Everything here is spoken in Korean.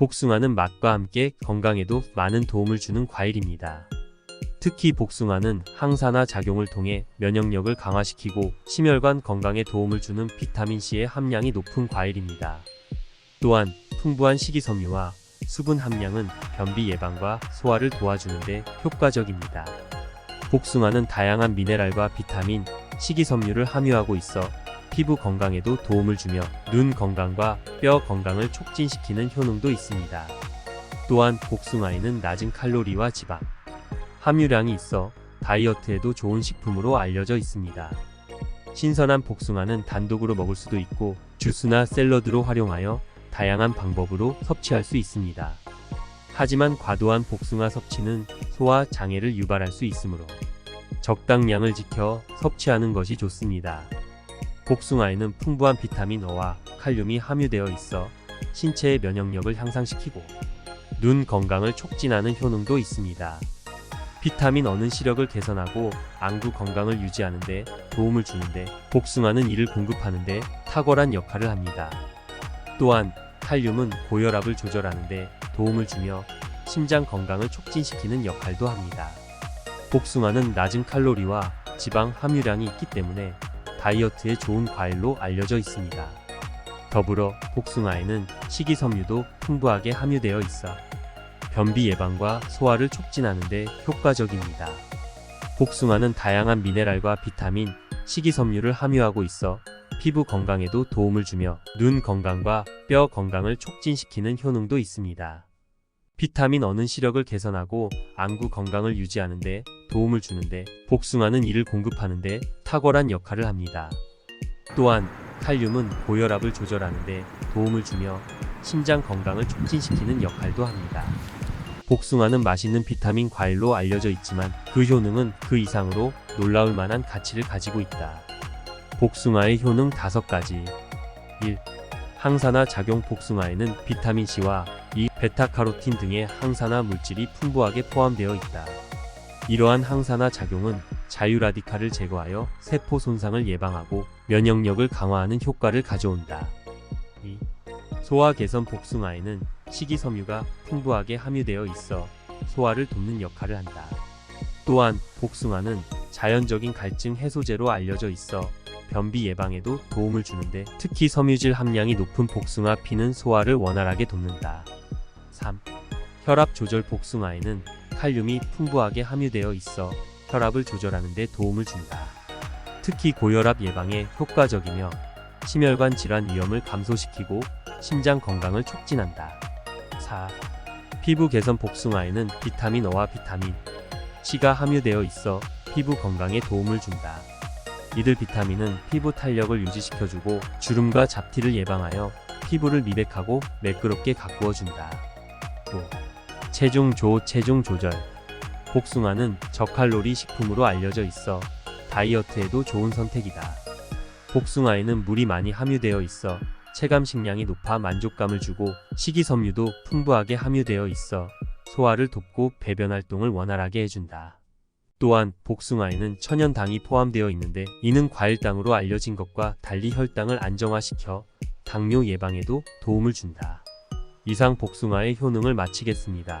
복숭아는 맛과 함께 건강에도 많은 도움을 주는 과일입니다. 특히 복숭아는 항산화 작용을 통해 면역력을 강화시키고 심혈관 건강에 도움을 주는 비타민C의 함량이 높은 과일입니다. 또한 풍부한 식이섬유와 수분 함량은 변비 예방과 소화를 도와주는데 효과적입니다. 복숭아는 다양한 미네랄과 비타민, 식이섬유를 함유하고 있어 피부 건강에도 도움을 주며 눈 건강과 뼈 건강을 촉진시키는 효능도 있습니다. 또한 복숭아에는 낮은 칼로리와 지방, 함유량이 있어 다이어트에도 좋은 식품으로 알려져 있습니다. 신선한 복숭아는 단독으로 먹을 수도 있고 주스나 샐러드로 활용하여 다양한 방법으로 섭취할 수 있습니다. 하지만 과도한 복숭아 섭취는 소화 장애를 유발할 수 있으므로 적당량을 지켜 섭취하는 것이 좋습니다. 복숭아에는 풍부한 비타민 O와 칼륨이 함유되어 있어 신체의 면역력을 향상시키고 눈 건강을 촉진하는 효능도 있습니다. 비타민 O는 시력을 개선하고 안구 건강을 유지하는데 도움을 주는데 복숭아는 이를 공급하는데 탁월한 역할을 합니다. 또한 칼륨은 고혈압을 조절하는데 도움을 주며 심장 건강을 촉진시키는 역할도 합니다. 복숭아는 낮은 칼로리와 지방 함유량이 있기 때문에 다이어트에 좋은 과일로 알려져 있습니다. 더불어 복숭아에는 식이섬유도 풍부하게 함유되어 있어 변비 예방과 소화를 촉진하는 데 효과적입니다. 복숭아는 다양한 미네랄과 비타민, 식이섬유를 함유하고 있어 피부 건강에도 도움을 주며 눈 건강과 뼈 건강을 촉진시키는 효능도 있습니다. 비타민 O는 시력을 개선하고 안구 건강을 유지하는데 도움을 주는데 복숭아는 이를 공급하는데 탁월한 역할을 합니다. 또한 칼륨은 고혈압을 조절하는데 도움을 주며 심장 건강을 촉진시키는 역할도 합니다. 복숭아는 맛있는 비타민 과일로 알려져 있지만 그 효능은 그 이상으로 놀라울 만한 가치를 가지고 있다. 복숭아의 효능 5가지 1. 항산화 작용 복숭아에는 비타민 C와 이 베타카로틴 등의 항산화 물질이 풍부하게 포함되어 있다. 이러한 항산화 작용은 자유라디칼을 제거하여 세포 손상을 예방하고 면역력을 강화하는 효과를 가져온다. 2. 소화 개선 복숭아에는 식이섬유가 풍부하게 함유되어 있어 소화를 돕는 역할을 한다. 또한 복숭아는 자연적인 갈증 해소제로 알려져 있어 변비 예방에도 도움을 주는데 특히 섬유질 함량이 높은 복숭아 피는 소화를 원활하게 돕는다. 3. 혈압 조절 복숭아에는 칼륨이 풍부하게 함유되어 있어 혈압을 조절하는 데 도움을 준다. 특히 고혈압 예방에 효과적이며 심혈관 질환 위험을 감소시키고 심장 건강을 촉진한다. 4. 피부 개선 복숭아에는 비타민 O와 비타민 C가 함유되어 있어 피부 건강에 도움을 준다. 이들 비타민은 피부 탄력을 유지시켜주고 주름과 잡티를 예방하여 피부를 미백하고 매끄럽게 가꾸어 준다. 5. 체중 조 체중 조절 복숭아는 저칼로리 식품으로 알려져 있어 다이어트에도 좋은 선택이다. 복숭아에는 물이 많이 함유되어 있어 체감 식량이 높아 만족감을 주고 식이섬유도 풍부하게 함유되어 있어 소화를 돕고 배변 활동을 원활하게 해준다. 또한 복숭아에는 천연당이 포함되어 있는데 이는 과일당으로 알려진 것과 달리 혈당을 안정화시켜 당뇨 예방에도 도움을 준다. 이상 복숭아의 효능을 마치겠습니다.